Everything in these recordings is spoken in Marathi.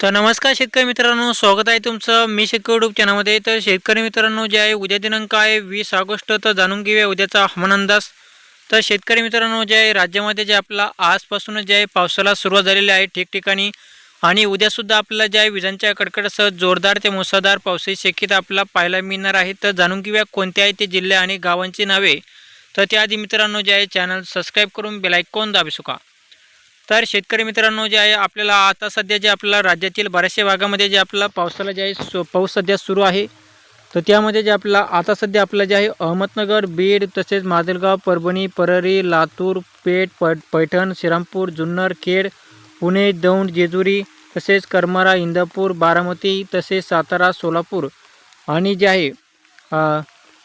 तर नमस्कार शेतकरी मित्रांनो स्वागत आहे तुमचं मी शेतकरी युट्यूब चॅनलमध्ये. तर शेतकरी मित्रांनो जे आहे उद्या दिनांक आहे वीस ऑगस्ट तर जाणून घेऊया उद्याचा हवामान अंदाज. तर शेतकरी मित्रांनो जे आहे राज्यामध्ये जे आपला आजपासूनच जे आहे पावसाला सुरुवात झालेली आहे ठिकठिकाणी. आणि उद्यासुद्धा आपल्याला जे आहे विजांच्या कडकडासह जोरदार ते मुसळधार पावसाची शक्यता आपल्याला पाहायला मिळणार आहे. तर जाणून घेऊया कोणते आहे ते जिल्हे आणि गावांची नावे. तर त्याआधी मित्रांनो जे आहे चॅनल सबस्क्राईब करून बेलायकॉन दाबी सुका. तर शेतकरी मित्रांनो जे आहे आपल्याला आता सध्या जे आपल्याला राज्यातील बऱ्याचशा भागामध्ये जे आपल्याला पावसाला जे आहे पाऊस सध्या सुरू आहे. तर त्यामध्ये जे आपल्याला आता सध्या आपलं जे आहे अहमदनगर बीड तसेच माजलगाव परभणी परळी लातूर पेठ प पैठण श्रीरामपूर जुन्नर खेड पुणे दौंड जेजुरी तसेच करमारा इंदापूर बारामती तसेच सातारा सोलापूर आणि जे आहे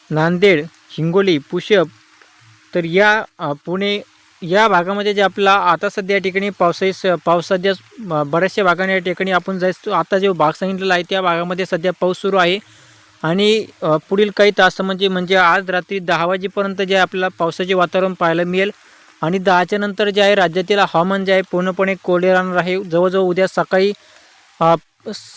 नांदेड हिंगोली पुशप तर या पुणे या भागामध्ये जे आपला आता सध्या या ठिकाणी पावसाळी पाऊस सध्या बऱ्याचशा भागाने या ठिकाणी आपण जास्त आता जो भाग सांगितलेला आहे त्या भागामध्ये सध्या पाऊस सुरू आहे. आणि पुढील काही तास म्हणजे म्हणजे आज रात्री दहा वाजेपर्यंत जे आहे आपल्याला पावसाचे वातावरण पाहायला मिळेल. आणि दहाच्या नंतर जे आहे राज्यातील हवामान जे आहे पूर्णपणे कोरडे राहणार आहे. जवळजवळ उद्या सकाळी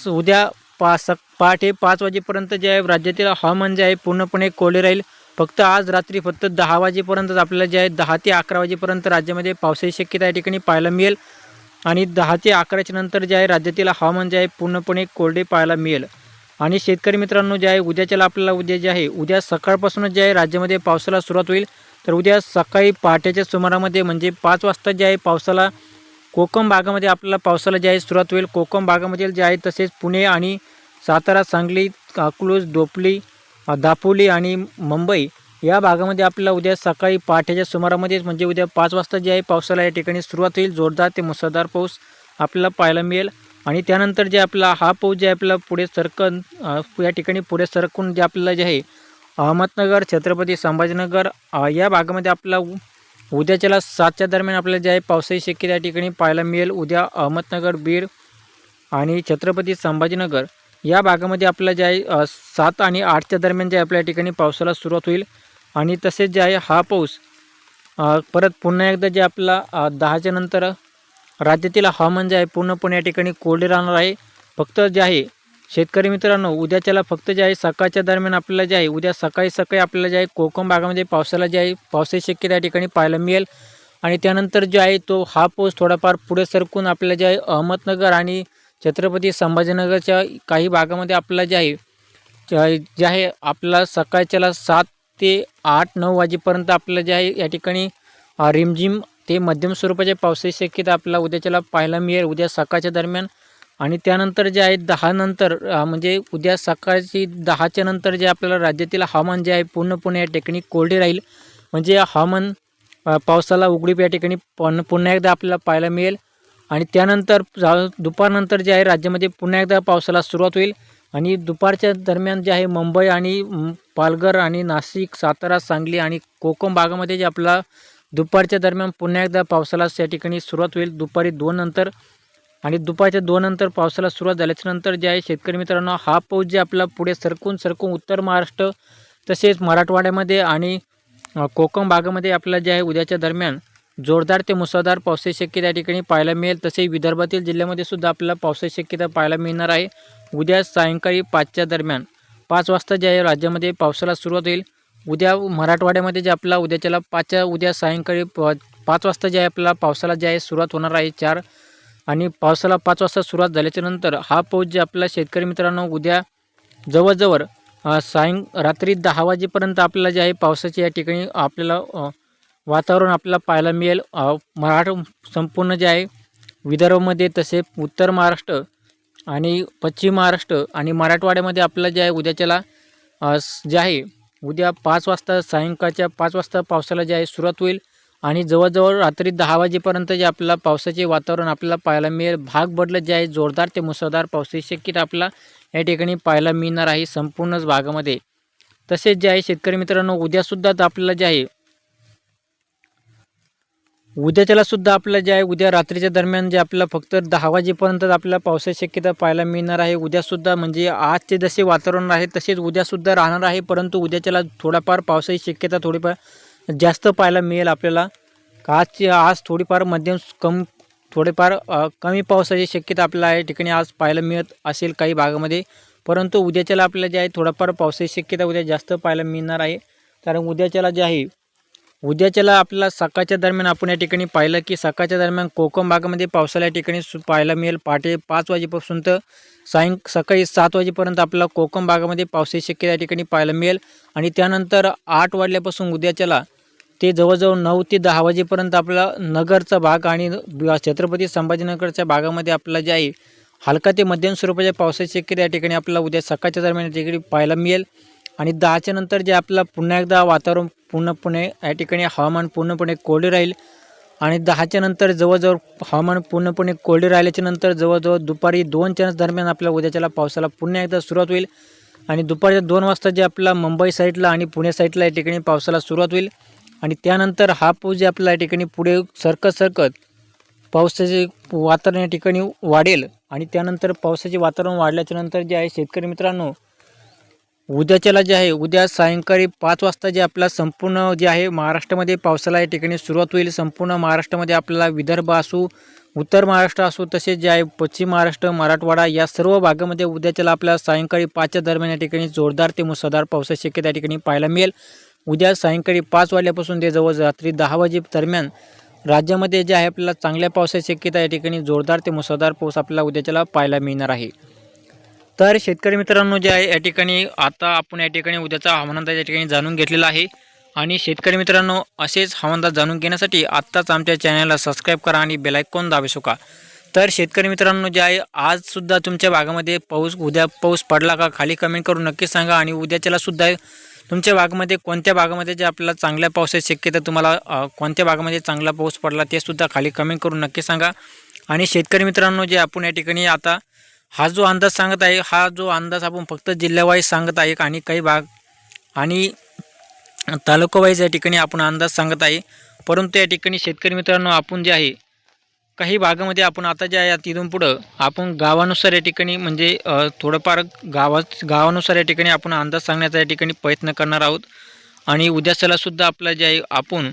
उद्या पा सक पहाटे पाच वाजेपर्यंत जे आहे राज्यातील हवामान जे आहे पूर्णपणे कोरडे राहील. फक्त आज रात्री फक्त दहा वाजेपर्यंतच आपल्याला जे आहे दहा ते अकरा वाजेपर्यंत राज्यामध्ये पावसाची शक्यता या ठिकाणी पाहायला मिळेल. आणि दहा ते अकराच्या नंतर जे आहे राज्यातील हवामान जे आहे पूर्णपणे कोरडे पाहायला मिळेल. आणि शेतकरी मित्रांनो जे आहे उद्याच्याला आपल्याला उद्या जे आहे उद्या सकाळपासूनच जे आहे राज्यामध्ये पावसाला सुरुवात होईल. तर उद्या सकाळी पहाटेच्या सुमारामध्ये म्हणजे पाच वाजता जे आहे पावसाला कोकम भागामध्ये आपल्याला पावसाला जे आहे सुरुवात होईल. कोकम भागामधील जे आहे तसेच पुणे आणि सातारा सांगली अकलूज डोपली दापोली आणि मुंबई या भागामध्ये आपल्याला उद्या सकाळी पहाटेच्या सुमारामध्येच म्हणजे उद्या पाच वाजता जे आहे पावसाला या ठिकाणी सुरुवात होईल. जोरदार ते मुसळधार पाऊस आपल्याला पाहायला मिळेल. आणि त्यानंतर जे आपला हा पाऊस जे आहे आपल्याला पुढे सरकन या ठिकाणी पुढे सरकून जे आपल्याला जे आहे अहमदनगर छत्रपती संभाजीनगर या भागामध्ये आपला उ- उद्याच्याला सातच्या दरम्यान आपल्याला जे आहे पावसाची शक्यता या ठिकाणी पाहायला मिळेल. उद्या अहमदनगर बीड आणि छत्रपती संभाजीनगर या भागामध्ये आपल्याला जे आहे सात आणि आठच्या दरम्यान जे आहे आपल्या ठिकाणी पावसाला सुरुवात होईल आणि तसेच जे आहे हा पाऊस परत पुन्हा एकदा जे आपला दहाच्या नंतर राज्यातील हवामान जे आहे पूर्णपणे या ठिकाणी कोरडे राहणार आहे फक्त जे आहे शेतकरी मित्रांनो उद्याच्याला फक्त जे आहे सकाळच्या दरम्यान आपल्याला जे आहे उद्या सकाळी सकाळी आपल्याला जे आहे कोकण भागामध्ये पावसाला जे आहे पावसाची शक्यता या ठिकाणी पाहायला मिळेल आणि त्यानंतर जे आहे तो हा पाऊस थोडाफार पुढे सरकून आपल्याला जे आहे अहमदनगर आणि छत्रपती संभाजीनगरच्या काही भागामध्ये आपल्याला जे आहे जे आहे आपला सकाळच्याला सात ते आठ नऊ वाजेपर्यंत आपल्याला जे आहे या ठिकाणी रिमझिम ते मध्यम स्वरूपाच्या पावसाची शक्यता आपल्याला उद्याच्याला पाहायला मिळेल. उद्या सकाळच्या दरम्यान आणि त्यानंतर जे आहे दहानंतर म्हणजे उद्या सकाळची दहाच्या नंतर जे आपल्याला राज्यातील हवामान जे आहे पूर्णपणे या ठिकाणी कोरडे राहील. म्हणजे हवामान पावसाला उघडीप या ठिकाणी पण पुन्हा एकदा आपल्याला पाहायला मिळेल. आणि त्यानंतर जा- दुपारनंतर जे आहे राज्यामध्ये पुन्हा एकदा पावसाला सुरुवात होईल. आणि दुपारच्या दरम्यान जे आहे मुंबई आणि पालघर आणि नाशिक सातारा सांगली आणि कोकम भागामध्ये जे आपला दुपारच्या दरम्यान पुन्हा एकदा पावसाला या ठिकाणी सुरुवात होईल. दुपारी दोन नंतर आणि दुपारच्या दोन नंतर पावसाला सुरुवात झाल्याच्यानंतर जे आहे शेतकरी मित्रांनो हा पाऊस जे आपला पुढे सरकून सरकून उत्तर महाराष्ट्र तसेच मराठवाड्यामध्ये आणि कोकम कोकण भागामध्ये आपला जे आहे उद्याच्या दरम्यान जोरदार ते मुसळधार पावसाची शक्यता या ठिकाणी पाहायला मिळेल. तसे विदर्भातील जिल्ह्यामध्ये सुद्धा आपल्याला पावसाची शक्यता पाहायला मिळणार आहे. उद्या सायंकाळी पाचच्या दरम्यान पाच वाजता जे आहे राज्यामध्ये पावसाला सुरुवात होईल उद्या मराठवाड्यामध्ये जे आपला उद्याच्याला पाचच्या उद्या सायंकाळी पाच वाजता जे आहे आपल्याला पावसाला जे आहे सुरुवात होणार आहे चार आणि पावसाला पाच वाजता सुरुवात झाल्याच्यानंतर हा पाऊस जे आपला शेतकरी मित्रांनो उद्या जवळजवळ सायं रात्री दहा वाजेपर्यंत आपल्याला जे आहे पावसाची या ठिकाणी आपल्याला वातावरण आपल्याला पाहायला मिळेल. मराठ संपूर्ण जे आहे विदर्भामध्ये तसे उत्तर महाराष्ट्र आणि पश्चिम महाराष्ट्र आणि मराठवाड्यामध्ये आपल्याला जे आहे उद्याच्याला जे आहे उद्या पाच वाजता सायंकाळच्या पाच वाजता पावसाला जे आहे सुरुवात होईल आणि जवळजवळ रात्री दहा वाजेपर्यंत जे आपल्याला पावसाचे वातावरण आपल्याला पाहायला मिळेल. भाग बदलत जे आहे जोरदार ते मुसळधार पावसाची शक्यता आपल्याला या ठिकाणी पाहायला मिळणार आहे संपूर्णच भागामध्ये. तसेच जे आहे शेतकरी मित्रांनो उद्यासुद्धा आपल्याला जे आहे उद्याच्याला सुद्धा आपल्याला जे आहे उद्या रात्रीच्या दरम्यान जे आपल्याला फक्त दहा वाजेपर्यंत आपल्याला पावसाची शक्यता पाहायला मिळणार आहे. उद्यासुद्धा म्हणजे आजचे जसे वातावरण आहे तसेच उद्यासुद्धा राहणार आहे. परंतु उद्याच्याला थोडाफार पावसाची शक्यता थोडीफार जास्त पाहायला मिळेल आपल्याला. आजची आज थोडीफार मध्यम कम थोडेफार कमी पावसाची शक्यता आपल्याला या ठिकाणी आज पाहायला मिळत असेल काही भागामध्ये. परंतु उद्याच्याला आपल्याला जे आहे थोडाफार पावसाची शक्यता उद्या जास्त पाहायला मिळणार आहे. कारण उद्याच्याला जे आहे उद्याच्याला आपल्याला सकाळच्या दरम्यान आपण या ठिकाणी पाहिलं की सकाळच्या दरम्यान कोकम भागामध्ये पावसाला या ठिकाणी सु पाहायला मिळेल. पहाटे पाच वाजेपासून तर सायं सकाळी सात वाजेपर्यंत आपल्याला कोकम भागामध्ये पावसाची शक्यता या ठिकाणी पाहायला मिळेल. आणि त्यानंतर आठ वाजल्यापासून उद्याच्याला ते जवळजवळ नऊ ते दहा वाजेपर्यंत आपला नगरचा भाग आणि छत्रपती संभाजीनगरच्या भागामध्ये आपला जे आहे हलका ते मध्यम स्वरूपाच्या पावसाची शक्यता या ठिकाणी आपल्याला उद्या सकाळच्या दरम्यान या ठिकाणी पाहायला मिळेल. आणि दहाच्या नंतर जे आपला पुन्हा एकदा वातावरण पूर्णपणे या ठिकाणी हवामान पूर्णपणे कोरडे राहील. आणि दहाच्या नंतर जवळजवळ हवामान पूर्णपणे कोरडे राहिल्याच्या नंतर जवळजवळ दुपारी दोनच्या दरम्यान आपल्या उद्याच्याला पावसाला पुन्हा एकदा सुरुवात होईल. आणि दुपारच्या दोन वाजता जे आपला मुंबई साईडला आणि पुणे साईडला या ठिकाणी पावसाला सुरुवात होईल. आणि त्यानंतर हा पाऊस जे आपला या ठिकाणी पुढे सरकत सरकत पावसाचे वातावरण या ठिकाणी वाढेल. आणि त्यानंतर पावसाचे वातावरण वाढल्याच्यानंतर जे आहे शेतकरी मित्रांनो उद्याच्याला जे आहे उद्या सायंकाळी पाच वाजता जे आपला संपूर्ण जे आहे महाराष्ट्रामध्ये पावसाला या ठिकाणी सुरुवात होईल. संपूर्ण महाराष्ट्रामध्ये आपल्याला विदर्भ असू उत्तर महाराष्ट्र असो तसेच जे आहे पश्चिम महाराष्ट्र मराठवाडा या सर्व भागामध्ये उद्याच्याला आपल्याला सायंकाळी पाचच्या दरम्यान या ठिकाणी जोरदार ते मुसळधार पावसाची शक्यता या ठिकाणी पाहायला मिळेल. उद्या सायंकाळी पाच वाजल्यापासून ते जवळ रात्री दहा वाजे दरम्यान राज्यामध्ये जे आहे आपल्याला चांगल्या पावसाची शक्यता या ठिकाणी जोरदार ते मुसळधार पाऊस आपल्याला उद्याच्याला पाहायला मिळणार आहे. तर शेतकरी मित्रांनो जे आहे या ठिकाणी आता आपण या ठिकाणी उद्याचा हवामान या ठिकाणी जाणून घेतलेला आहे. आणि शेतकरी मित्रांनो असेच हवामान जाणून घेण्यासाठी आत्ताच आमच्या चॅनलला सबस्क्राईब करा आणि बेलायकॉन दाबू शका तर शेतकरी मित्रांनो जे आहे आजसुद्धा तुमच्या भागामध्ये पाऊस उद्या पाऊस पडला का खाली कमेंट करून नक्की सांगा आणि उद्याच्यालासुद्धा तुमच्या भागामध्ये कोणत्या भागामध्ये जे आपल्याला चांगल्या पावसाची शक्यता तुम्हाला कोणत्या भागामध्ये चांगला पाऊस पडला ते सुद्धा खाली कमेंट करून नक्की सांगा. आणि शेतकरी मित्रांनो जे आपण या ठिकाणी आता हा जो अंदाज सांगत आहे हा जो अंदाज आपण फक्त जिल्ह्यावाईज सांगत आहे आणि काही भाग आणि तालुकावाईज या ठिकाणी आपण अंदाज सांगत आहे. परंतु या ठिकाणी शेतकरी मित्रांनो आपण जे आहे काही भागामध्ये आपण आता जे आहे तिथून पुढं आपण गावानुसार या ठिकाणी म्हणजे थोडंफार गावात गावानुसार या ठिकाणी आपण अंदाज सांगण्याचा या ठिकाणी प्रयत्न करणार आहोत. आणि उद्याच्याला आपला आपलं जे आहे आपण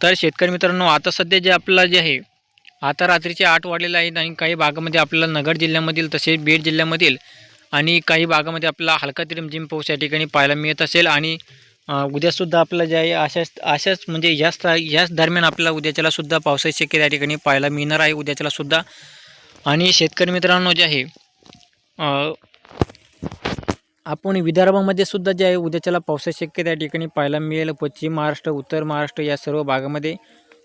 तर शेतकरी मित्रांनो आता सध्या जे आपला जे आहे आता रात्रीचे आठ वाढलेले आहेत आणि काही भागामध्ये आपल्याला नगर जिल्ह्यामधील तसेच बीड जिल्ह्यामधील आणि काही भागामध्ये आपला हलका ते रिमझिम पाऊस या ठिकाणी पाहायला मिळत असेल. आणि उद्यासुद्धा आपल्याला जे आहे अशाच अशाच म्हणजे याच याच दरम्यान आपल्याला उद्याच्यालासुद्धा पावसाची शक्यता या ठिकाणी पाहायला मिळणार आहे उद्याच्यालासुद्धा आणि शेतकरी मित्रांनो जे आहे आपण विदर्भामध्ये सुद्धा जे आहे उद्याच्याला पावसाची शक्यता या ठिकाणी पाहायला मिळेल. पश्चिम महाराष्ट्र उत्तर महाराष्ट्र या सर्व भागामध्ये.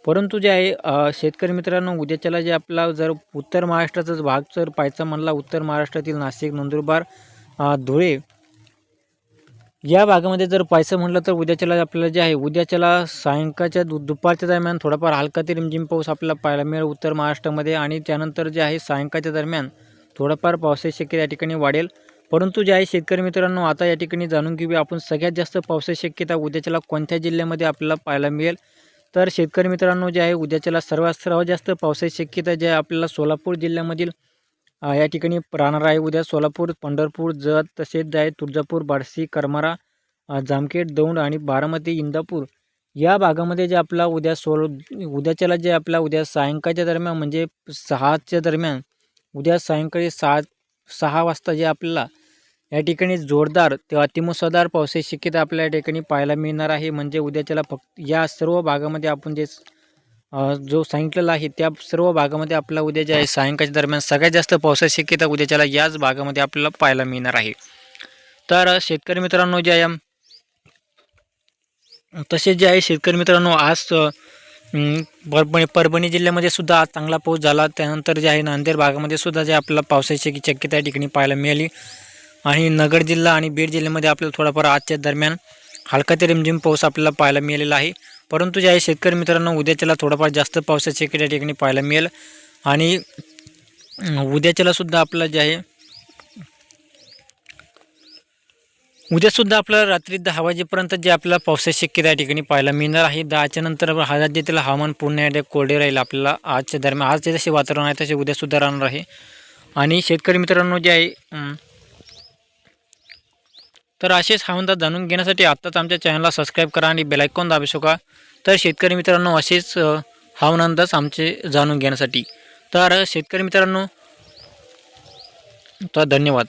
परंतु जे आहे शेतकरी मित्रांनो उद्याच्याला जे आपला जर उत्तर महाराष्ट्राचाच भाग जर पाहायचा म्हणला उत्तर महाराष्ट्रातील नाशिक नंदुरबार धुळे या भागामध्ये जर पाहायचं म्हटलं तर उद्याच्याला आपल्याला जे आहे उद्याच्याला सायंकाळच्या दु दुपारच्या दरम्यान थोडाफार हलका ते रिमझिम पाऊस आपल्याला पाहायला मिळेल उत्तर महाराष्ट्रामध्ये आणि त्यानंतर जे आहे सायंकाळच्या दरम्यान थोडंफार पावसाची शक्यता या ठिकाणी वाढेल. परंतु जे आहे शेतकरी मित्रांनो आता या ठिकाणी जाणून घेऊया आपण सगळ्यात जास्त पावसाची शक्यता उद्याच्याला कोणत्या जिल्ह्यामध्ये आपल्याला पाहायला मिळेल. तर शेतकरी मित्रांनो जे आहे उद्याच्याला सर्वात सर्वात जास्त पावसाची शक्यता जे आहे आपल्याला सोलापूर जिल्ह्यामधील या ठिकाणी राहणार आहे. उद्या सोलापूर पंढरपूर जत तसेच जे आहे तुळजापूर बार्शी करमारा जामखेड दौंड आणि बारामती इंदापूर या भागामध्ये जे आपला उद्या सोल उद्याच्याला जे आपला उद्या सायंकाळच्या दरम्यान म्हणजे सहाच्या दरम्यान उद्या सायंकाळी सहा सहा वाजता जे आपल्याला या ठिकाणी जोरदार ते अतिमुसळधार पावसाची शक्यता आपल्या या ठिकाणी पाहायला मिळणार आहे. म्हणजे उद्याच्याला फक्त या सर्व भागामध्ये आपण जे जो सांगितलेला आहे त्या सर्व भागामध्ये आपला उद्या जे आहे सायंकाळच्या दरम्यान सगळ्यात जास्त पावसाची शक्यता उद्याच्याला याच भागामध्ये आपल्याला पाहायला मिळणार आहे. तर शेतकरी मित्रांनो जे आहे तसेच जे आहे शेतकरी मित्रांनो आज परभणी परभणी जिल्ह्यामध्ये सुद्धा आज चांगला पाऊस झाला. त्यानंतर जे आहे नांदेड भागामध्ये सुद्धा जे आपल्याला पावसाची शक्यता या ठिकाणी पाहायला मिळाली. आणि नगर जिल्हा आणि बीड जिल्ह्यामध्ये आपल्याला थोडाफार आजच्या दरम्यान हलका ते रिमझिम पाऊस आपल्याला पाहायला मिळालेला आहे. परंतु जे आहे शेतकरी मित्रांनो उद्याच्याला थोडाफार जास्त पावसाची शक्यता या ठिकाणी पाहायला मिळेल. आणि उद्याच्यालासुद्धा आपलं जे आहे उद्यासुद्धा आपल्याला रात्री दहा वाजेपर्यंत जे आपल्याला पावसाची शक्यता या ठिकाणी पाहायला मिळणार आहे. दहाच्या नंतर हा राज्यातील हवामान पूर्ण कोरडे राहील आपल्याला आजच्या दरम्यान. आज जे जसे वातावरण आहे तसे उद्यासुद्धा राहणार आहे. आणि शेतकरी मित्रांनो जे आहे तर असेच हवामान जाणून घेण्यासाठी आत्ताच आमच्या चॅनलला सबस्क्राईब करा आणि बेलायकॉन दाबू शका तर शेतकरी मित्रांनो असेच अ, अंदाज आमचे जाणून घेण्यासाठी. तर शेतकरी मित्रांनो तर धन्यवाद.